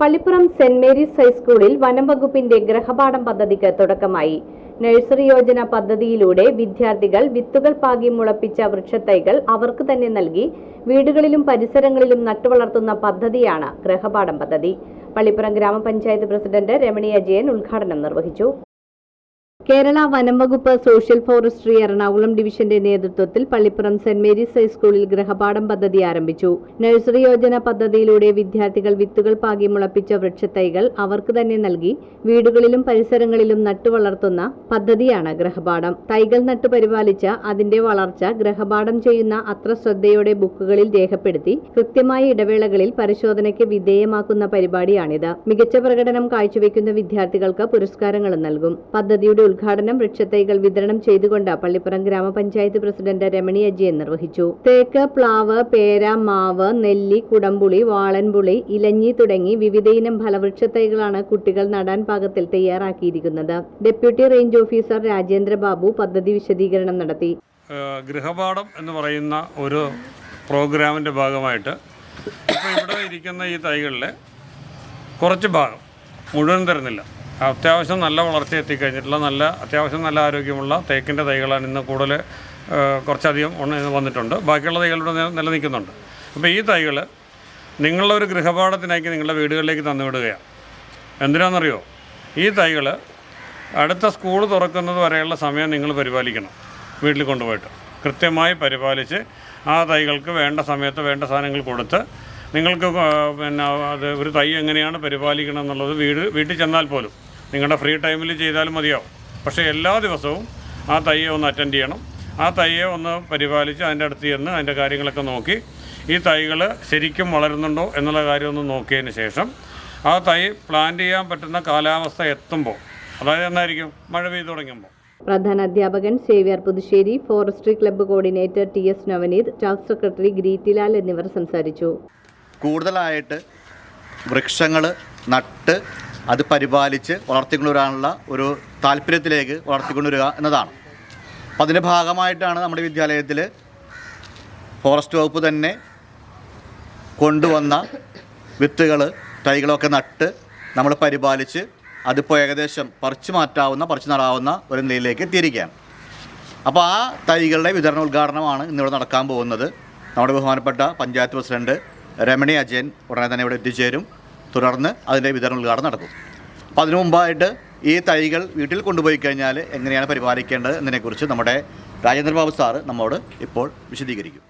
Pallippuram saint Mary's ഹൈസ്കൂളിൽ വനം വകുപ്പിന്റെ ഗ്രഹപാഠം പദ്ധതിക്ക് തുടക്കമായി. നഴ്സറി യോജന പദ്ധതിയിലൂടെ വിദ്യാർത്ഥികൾ വിത്തുകൾ പാകി മുളപ്പിച്ച വൃക്ഷത്തൈകൾ അവർക്ക് തന്നെ നൽകി വീടുകളിലും പരിസരങ്ങളിലും നട്ടുവളർത്തുന്ന പദ്ധതിയാണ് ഗ്രഹപാഠം പദ്ധതി. പള്ളിപ്പുറം ഗ്രാമപഞ്ചായത്ത് പ്രസിഡന്റ് രമണി അജയൻ ഉദ്ഘാടനം നിർവഹിച്ചു. കേരള വനം വകുപ്പ് സോഷ്യൽ ഫോറസ്ട്രി എറണാകുളം ഡിവിഷന്റെ നേതൃത്വത്തിൽ പള്ളിപ്പുറം സെന്റ് മേരീസ് ഹൈസ്കൂളിൽ ഗൃഹപാഠം പദ്ധതി ആരംഭിച്ചു. നഴ്സറി യോജന പദ്ധതിയിലൂടെ വിദ്യാർത്ഥികൾ വിത്തുകൾ പാകി മുളപ്പിച്ച വൃക്ഷത്തൈകൾ അവർക്ക് തന്നെ നൽകി വീടുകളിലും പരിസരങ്ങളിലും നട്ടുവളർത്തുന്ന പദ്ധതിയാണ് ഗൃഹപാഠം. തൈകൾ നട്ടു പരിപാലിച്ച അതിന്റെ വളർച്ച ഗൃഹപാഠം ചെയ്യുന്ന അത്ര ശ്രദ്ധയോടെ ബുക്കുകളിൽ രേഖപ്പെടുത്തി കൃത്യമായ ഇടവേളകളിൽ പരിശോധനയ്ക്ക് വിധേയമാക്കുന്ന പരിപാടിയാണിത്. മികച്ച പ്രകടനം കാഴ്ചവെക്കുന്ന വിദ്യാർത്ഥികൾക്ക് പുരസ്കാരങ്ങളും നൽകും. പദ്ധതിയുടെ ഉദ്ഘാടനം വൃക്ഷത്തൈകൾ വിതരണം ചെയ്തുകൊണ്ട് പള്ളിപ്പുറം ഗ്രാമപഞ്ചായത്ത് പ്രസിഡന്റ് രമണി അജയൻ നിർവഹിച്ചു. തേക്ക് പ്ലാവ് പേര മാവ് നെല്ലി കുടംപുളി വാളൻപുളി ഇലഞ്ഞി തുടങ്ങി വിവിധയിനം ഫലവൃക്ഷത്തൈകളാണ് കുട്ടികൾ നടാൻ പാകത്തിൽ തയ്യാറാക്കിയിരിക്കുന്നത്. Deputy range officer Rajendra Babu പദ്ധതി വിശദീകരണം നടത്തി. ഗൃഹപാഠം എന്ന് പറയുന്ന ഒരു പ്രോഗ്രാമിന്റെ ഭാഗമായിട്ട് ഇപ്പോൾ ഇവിടെ ഇരിക്കുന്ന ഈ തൈകളിലെ കുറച്ച് ഭാഗം മുഴുവൻ തരുന്നില്ല. അത്യാവശ്യം നല്ല വളർച്ച എത്തിക്കഴിഞ്ഞിട്ടുള്ള നല്ല അത്യാവശ്യം നല്ല ആരോഗ്യമുള്ള തേക്കിന്റെ തൈകളാണ് ഇന്ന് കൂടുതൽ കുറച്ചധികം വന്നിട്ടുണ്ട്. ബാക്കിയുള്ള തൈകളുടെ നില- നിലനിൽക്കുന്നുണ്ട്. അപ്പോൾ ഈ തൈകൾ നിങ്ങളുടെ ഒരു ഗൃഹപാഠത്തിനാക്കി നിങ്ങളുടെ വീടുകളിലേക്ക് തന്നുവിടുകയാണ്. എന്തിനാണെന്നറിയോ? ഈ തൈകൾ അടുത്ത സ്കൂൾ തുറക്കുന്നത് വരെയുള്ള സമയം നിങ്ങൾ പരിപാലിക്കണം വീട്ടിൽ കൊണ്ടുപോയിട്ട്. കൃത്യമായി പരിപാലിച്ച് ആ തൈകൾക്ക് വേണ്ട സമയത്ത് വേണ്ട സാധനങ്ങൾ കൊടുത്ത് നിങ്ങൾക്ക് പിന്നെ അത് ഒരു തൈ എങ്ങനെയാണ് പരിപാലിക്കണം എന്നുള്ളത് വീട് വീട്ടിൽ ചെന്നാൽ പോലും. നിങ്ങളുടെ ഫ്രീ ടൈമിൽ ചെയ്താലും മതിയാവും. പക്ഷേ എല്ലാ ദിവസവും ആ തയ്യെ ഒന്ന് അറ്റൻഡ് ചെയ്യണം. ആ തയ്യെ ഒന്ന് പരിപാലിച്ച് അതിന്റെ അടുത്ത് ചെന്ന് അതിന്റെ കാര്യങ്ങളൊക്കെ നോക്കി ഈ തൈകൾ ശരിക്കും വളരുന്നുണ്ടോ എന്നുള്ള കാര്യം ഒന്ന് നോക്കിയതിന് ശേഷം ആ തൈ പ്ലാന്റ് ചെയ്യാൻ പറ്റുന്ന കാലാവസ്ഥ എത്തുമ്പോൾ അതായത് എന്നായിരിക്കും? മഴ പെയ്തു തുടങ്ങുമ്പോൾ. പ്രധാന അധ്യാപകൻ Xavier Puthussery forestry club coordinator T S Navaneeth staff secretary Greetilal എന്നിവർ സംസാരിച്ചു. കൂടുതലായിട്ട് വൃക്ഷങ്ങൾ നട്ട് അത് പരിപാലിച്ച് വളർത്തിക്കൊണ്ടുവരാനുള്ള ഒരു താല്പര്യത്തിലേക്ക് വളർത്തിക്കൊണ്ടുവരിക എന്നതാണ്. അപ്പം അതിന്റെ ഭാഗമായിട്ടാണ് നമ്മുടെ വിദ്യാലയത്തിൽ ഫോറസ്റ്റ് വകുപ്പ് തന്നെ കൊണ്ടുവന്ന വിത്തുകൾ തൈകളൊക്കെ നട്ട് നമ്മൾ പരിപാലിച്ച് അതിപ്പോൾ ഏകദേശം പറിച്ചു മാറ്റാവുന്ന പറിച്ചു നടാവുന്ന ഒരു നിലയിലേക്ക് എത്തിയിരിക്കുകയാണ്. അപ്പോൾ ആ തൈകളുടെ വിതരണ ഉദ്ഘാടനമാണ് ഇന്നിവിടെ നടക്കാൻ പോകുന്നത്. നമ്മുടെ ബഹുമാനപ്പെട്ട പഞ്ചായത്ത് പ്രസിഡന്റ് രമണി അജയൻ ഉടനെ തന്നെ ഇവിടെ എത്തിച്ചേരും. തുടർന്ന് അതിന്റെ വിതരണ ഉദ്ഘാടനം നടക്കും. അപ്പോൾ അതിനു മുമ്പായിട്ട് ഈ തൈകൾ വീട്ടിൽ കൊണ്ടുപോയി കഴിഞ്ഞാൽ എങ്ങനെയാണ് പരിപാലിക്കേണ്ടത് എന്നതിനെക്കുറിച്ച് നമ്മുടെ രാജേന്ദ്രബാബു സാറ് നമ്മോട് ഇപ്പോൾ വിശദീകരിക്കും.